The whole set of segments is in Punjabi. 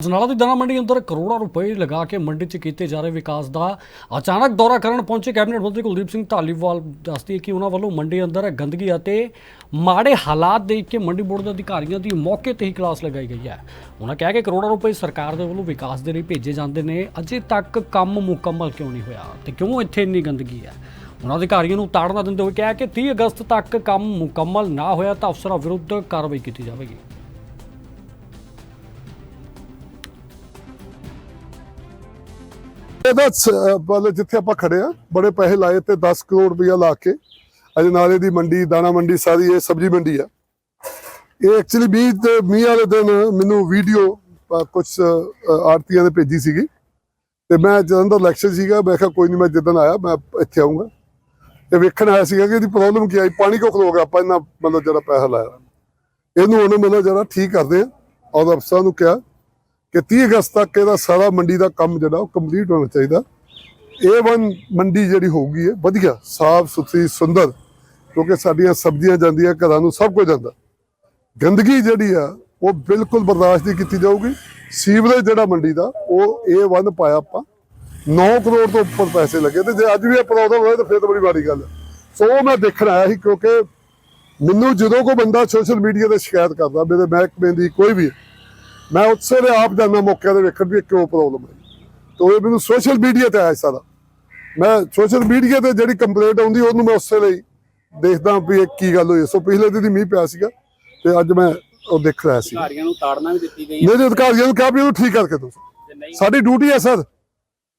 ਜਨਾਲਾ ਦੀ ਦਾਣਾ ਮੰਡੀ ਅੰਦਰ ਕਰੋੜਾਂ ਰੁਪਏ ਲਗਾ ਕੇ ਮੰਡੀ 'ਚ ਕੀਤੇ ਜਾ ਰਹੇ ਵਿਕਾਸ ਦਾ ਅਚਾਨਕ ਦੌਰਾ ਕਰਨ ਪਹੁੰਚੇ ਕੈਬਨਿਟ ਮੰਤਰੀ ਕੁਲਦੀਪ ਸਿੰਘ ਧਾਲੀਵਾਲ ਦੱਸਦੀ ਹੈ ਕਿ ਉਹਨਾਂ ਵੱਲੋਂ ਮੰਡੀ ਅੰਦਰ ਗੰਦਗੀ ਅਤੇ ਮਾੜੇ ਹਾਲਾਤ ਦੇਖ ਕੇ ਮੰਡੀ ਬੋਰਡ ਦੇ ਅਧਿਕਾਰੀਆਂ ਦੀ ਮੌਕੇ ਤੇ ਹੀ ਕਲਾਸ ਲਗਾਈ ਗਈ ਹੈ। ਉਹਨਾਂ ਕਿਹਾ ਕਿ ਕਰੋੜਾਂ ਰੁਪਏ ਸਰਕਾਰ ਦੇ ਵੱਲੋਂ ਵਿਕਾਸ ਦੇ ਲਈ ਭੇਜੇ ਜਾਂਦੇ ਨੇ, ਅਜੇ ਤੱਕ ਕੰਮ ਮੁਕੰਮਲ ਕਿਉਂ ਨਹੀਂ ਹੋਇਆ ਤੇ ਕਿਉਂ ਇੱਥੇ ਇੰਨੀ ਗੰਦਗੀ ਹੈ? ਉਹਨਾਂ ਅਧਿਕਾਰੀਆਂ ਨੂੰ ਤਾੜਨਾ ਦਿੰਦੇ ਹੋਏ ਕਿਹਾ ਕਿ 30 ਅਗਸਤ ਤੱਕ ਕੰਮ ਮੁਕੰਮਲ ਨਾ ਹੋਇਆ ਤਾਂ ਅਫਸਰਾਂ ਵਿਰੁੱਧ ਕਾਰਵਾਈ ਕੀਤੀ ਜਾਵੇਗੀ। ਇਹਦਾ ਮਤਲਬ ਜਿੱਥੇ ਆਪਾਂ ਖੜੇ ਆ ਬੜੇ ਪੈਸੇ ਲਾਏ ਤੇ 10 ਕਰੋੜ ਰੁਪਇਆ ਲਾ ਕੇ ਅਜਨਾਲੇ ਦੀ ਮੰਡੀ, ਦਾਣਾ ਮੰਡੀ, ਸਾਰੀ ਇਹ ਸਬਜ਼ੀ ਮੰਡੀ ਆ। ਇਹ ਐਕਚੁਅਲੀ ਮੀਂਹ ਮੀਂਹ ਵਾਲੇ ਦਿਨ ਮੈਨੂੰ ਵੀਡੀਓ ਕੁਝ ਆਰਤੀਆਂ ਨੇ ਭੇਜੀ ਸੀਗੀ। ਤੇ ਮੈਂ ਜਦੋਂ ਦਾ ਇਲੈਕਸ਼ਨ ਸੀਗਾ, ਮੈਂ ਕਿਹਾ ਕੋਈ ਨਹੀਂ ਮੈਂ ਜਿੱਦਣ ਆਇਆ, ਮੈਂ ਇੱਥੇ ਆਉਂਗਾ ਤੇ ਵੇਖਣ ਆਇਆ ਸੀਗਾ ਕਿ ਇਹਦੀ ਪ੍ਰੋਬਲਮ ਕੀ ਆਈ ਪਾਣੀ ਕਿਉਂ ਖਲੋ ਗਿਆ, ਆਪਾਂ ਇਹਨਾਂ ਮਤਲਬ ਜਿਹੜਾ ਪੈਸਾ ਲਾਇਆ। ਇਹਨੂੰ ਉਹਨੇ ਮਤਲਬ ਜਿਹੜਾ ਠੀਕ ਕਰਦੇ ਆ। ਔਰ ਅਫਸਰਾਂ ਨੂੰ ਕਿਹਾ ਕਿ 30 ਅਗਸਤ ਤੱਕ ਇਹਦਾ ਸਾਰਾ ਮੰਡੀ ਦਾ ਕੰਮ ਜਿਹੜਾ ਉਹ ਕੰਪਲੀਟ ਹੋਣਾ ਚਾਹੀਦਾ। ਇਹ A1 ਮੰਡੀ ਜਿਹੜੀ ਹੋਊਗੀ ਹੈ ਵਧੀਆ, ਸਾਫ਼, ਸੁਥਰੀ, ਸੁੰਦਰ, ਕਿਉਂਕਿ ਸਾਡੀਆਂ ਸਬਜ਼ੀਆਂ ਜਾਂਦੀਆਂ, ਘਰਾਂ ਨੂੰ ਸਭ ਕੁਝ ਜਾਂਦਾ। ਗੰਦਗੀ ਜਿਹੜੀ ਆ, ਉਹ ਬਿਲਕੁਲ ਬਰਦਾਸ਼ਤ ਨਹੀਂ ਕੀਤੀ ਜਾਊਗੀ। ਸੀਵਰੇਜ ਜਿਹੜਾ ਮੰਡੀ ਦਾ, ਉਹ ਇਹ A1 ਪਾਇਆ ਆਪਾਂ। 9 ਕਰੋੜ ਤੋਂ ਉੱਪਰ ਪੈਸੇ ਲੱਗੇ ਤੇ ਜੇ ਅੱਜ ਵੀ ਇਹ ਪ੍ਰੋਬਲਮ ਹੋਏ ਤਾਂ ਫਿਰ ਤਾਂ ਬੜੀ ਮਾੜੀ ਗੱਲ ਹੈ ਸੋ ਉਹ ਮੈਂ ਦੇਖਣ ਆਇਆ ਸੀ ਕਿਉਂਕਿ ਮੈਨੂੰ ਜਦੋਂ ਕੋਈ ਬੰਦਾ ਸੋਸ਼ਲ ਮੀਡੀਆ ਤੇ ਸ਼ਿਕਾਇਤ ਕਰਦਾ, ਮੇਰੇ ਮਹਿਕਮੇ ਦੀ ਕੋਈ ਵੀ ਮੈਂ ਉਸੇ ਵੇਲੇ ਆਪ ਜਾਂਦਾ ਮੌਕੇ ਤੇ ਵੇਖਣ ਵੀ ਕਿਉਂ ਪ੍ਰੋਬਲਮ ਹੈ। ਤੋ ਇਹ ਮੈਨੂੰ ਸੋਸ਼ਲ ਮੀਡੀਆ ਤੇ ਆਇਆ ਸਾਰਾ। ਮੈਂ ਸੋਸ਼ਲ ਮੀਡੀਆ ਤੇ ਜਿਹੜੀ ਕੰਪਲੇਂਟ ਆਉਂਦੀ ਉਹਨੂੰ ਮੈਂ ਉਸੇ ਲਈ ਦੇਖਦਾ ਵੀ ਇਹ ਕੀ ਗੱਲ ਹੋਈ। ਸੋ ਪਿਛਲੇ ਦਿਨ ਹੀ ਮੀਂਹ ਪਿਆ ਸੀਗਾ ਤੇ ਅੱਜ ਮੈਂ ਉਹ ਦੇਖ ਰਿਹਾ ਸੀ। ਅਧਿਕਾਰੀਆਂ ਨੂੰ ਤਾੜਨਾ ਵੀ ਦਿੱਤੀ ਗਈ ਹੈ। ਮੇਰੇ ਅਧਿਕਾਰੀਆਂ ਨੂੰ ਕਿਹਾ ਵੀ ਇਹਨੂੰ ਠੀਕ ਕਰਕੇ ਨਹੀਂ ਸਾਡੀ ਡਿਊਟੀ ਹੈ ਸਰ।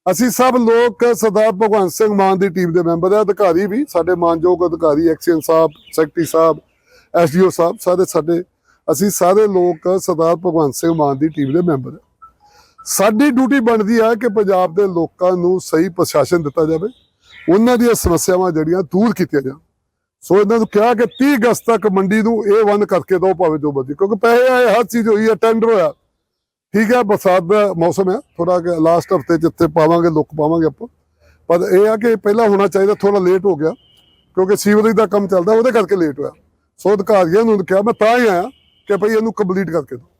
ਅਸੀਂ ਸਭ ਲੋਕ ਸਰਦਾਰ ਭਗਵੰਤ ਸਿੰਘ ਮਾਨ ਦੀ ਟੀਮ ਦੇ ਮੈਂਬਰ ਆ ਅਧਿਕਾਰੀ ਵੀ ਸਾਡੇ ਮਾਨਯੋਗ ਅਧਿਕਾਰੀ ਐਕਸੀਅਨ ਸਾਹਿਬ ਸੈਕਟਰੀ ਸਾਹਿਬ ਐਸਡੀਓ ਸਾਹਿਬ ਸਾਰੇ ਸਾਡੇ ਅਸੀਂ ਸਾਰੇ ਲੋਕ ਸਰਦਾਰ ਭਗਵੰਤ ਸਿੰਘ ਮਾਨ ਦੀ ਟੀਮ ਦੇ ਮੈਂਬਰ ਸਾਡੀ ਡਿਊਟੀ ਬਣਦੀ ਹੈ ਕਿ ਪੰਜਾਬ ਦੇ ਲੋਕਾਂ ਨੂੰ ਸਹੀ ਪ੍ਰਸ਼ਾਸਨ ਦਿੱਤਾ ਜਾਵੇ, ਉਹਨਾਂ ਦੀਆਂ ਸਮੱਸਿਆਵਾਂ ਜਿਹੜੀਆਂ ਦੂਰ ਕੀਤੀਆਂ ਜਾਣ। ਸੋ ਇਹਨਾਂ ਨੂੰ ਕਿਹਾ ਕਿ 30 ਅਗਸਤ ਤੱਕ ਮੰਡੀ ਨੂੰ ਇਹ ਵੰਨ ਕਰਕੇ ਦਿਓ, ਭਾਵੇਂ ਜੋ ਮਰਜ਼ੀ, ਕਿਉਂਕਿ ਪੈਸੇ ਆਏ, ਹਰ ਚੀਜ਼ ਹੋਈ ਹੈ ਟੈਂਡਰ ਹੋਇਆ। ਠੀਕ ਹੈ ਬਰਸਾਤ ਦਾ ਮੌਸਮ ਹੈ ਥੋੜਾ ਲਾਸਟ ਹਫ਼ਤੇ ਜਿੱਥੇ ਪਾਵਾਂਗੇ, ਲੁੱਕ ਪਾਵਾਂਗੇ ਆਪਾਂ। ਪਰ ਇਹ ਆ ਕਿ ਪਹਿਲਾਂ ਹੋਣਾ ਚਾਹੀਦਾ ਥੋੜਾ ਲੇਟ ਹੋ ਗਿਆ, ਕਿਉਂਕਿ ਸੀਵਰੇਜ ਦਾ ਕੰਮ ਚੱਲਦਾ, ਉਹਦੇ ਕਰਕੇ ਲੇਟ ਹੋਇਆ। ਸੋ ਅਧਿਕਾਰੀਆਂ ਨੂੰ ਕਿਹਾ, ਮੈਂ ਤਾਂ ਹੀ ਆਇਆ ਕਿ ਭਈ ਇਹਨੂੰ ਕੰਪਲੀਟ ਕਰਕੇ ਦਿਓ।